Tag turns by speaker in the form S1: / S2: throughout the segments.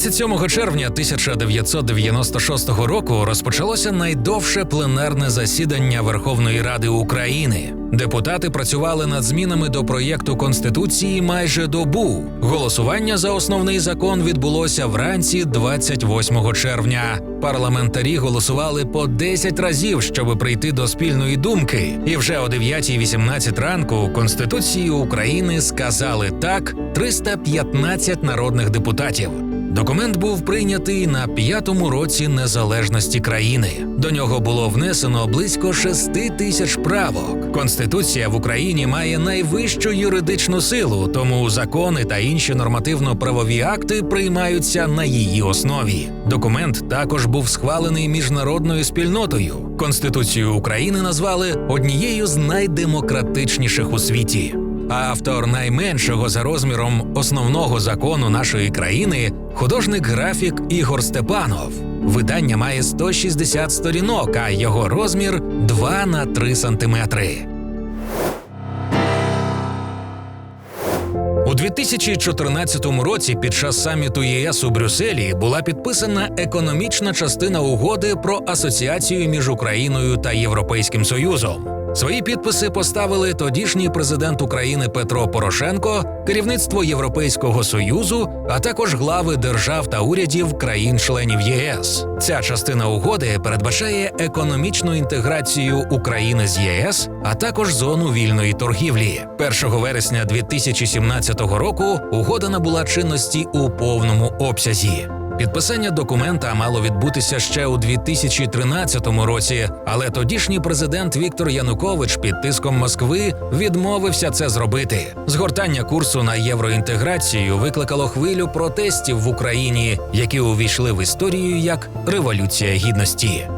S1: 27 червня 1996 року розпочалося найдовше пленарне засідання Верховної Ради України. Депутати працювали над змінами до проєкту конституції майже добу. Голосування за основний закон відбулося вранці 28 червня. Парламентарі голосували по 10 разів, щоб прийти до спільної думки. І вже о 9.18 ранку Конституції України сказали так 315 народних депутатів. Документ був прийнятий на п'ятому році незалежності країни. До нього було внесено близько 6 тисяч правок. Конституція в Україні має найвищу юридичну силу, тому закони та інші нормативно-правові акти приймаються на її основі. Документ також був схвалений міжнародною спільнотою. Конституцію України назвали однією з найдемократичніших у світі. А автор найменшого за розміром основного закону нашої країни художник графік Ігор Степанов. Видання має 160 сторінок, а його розмір 2 на 3 сантиметри. У 2014 році під час саміту ЄС у Брюсселі була підписана економічна частина угоди про асоціацію між Україною та Європейським Союзом. Свої підписи поставили тодішній президент України Петро Порошенко, керівництво Європейського союзу, а також глави держав та урядів країн-членів ЄС. Ця частина угоди передбачає економічну інтеграцію України з ЄС, а також зону вільної торгівлі. 1 вересня 2017 року угода набула чинності у повному обсязі. Підписання документа мало відбутися ще у 2013 році, але тодішній президент Віктор Янукович під тиском Москви відмовився це зробити. Згортання курсу на євроінтеграцію викликало хвилю протестів в Україні, які увійшли в історію як Революція Гідності.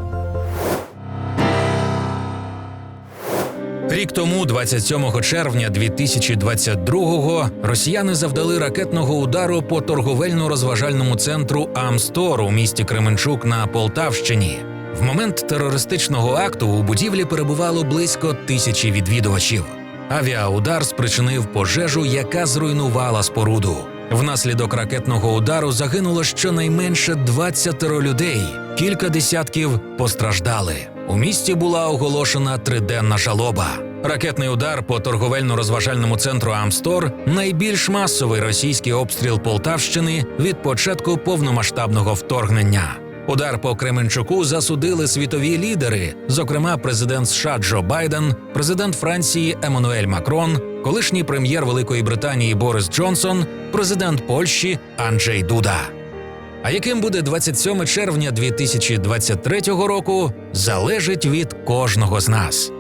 S1: Рік тому, 27 червня 2022-го, росіяни завдали ракетного удару по торговельно-розважальному центру Амстор у місті Кременчук на Полтавщині. В момент терористичного акту у будівлі перебувало близько тисячі відвідувачів. Авіаудар спричинив пожежу, яка зруйнувала споруду. Внаслідок ракетного удару загинуло щонайменше 20 людей, кілька десятків постраждали. У місті була оголошена триденна жалоба. Ракетний удар по торговельно-розважальному центру Амстор найбільш масовий російський обстріл Полтавщини від початку повномасштабного вторгнення. Удар по Кременчуку засудили світові лідери, зокрема президент США Джо Байден, президент Франції Еммануель Макрон, колишній прем'єр Великої Британії Борис Джонсон, президент Польщі Анджей Дуда. А яким буде 27 червня 2023 року, залежить від кожного з нас.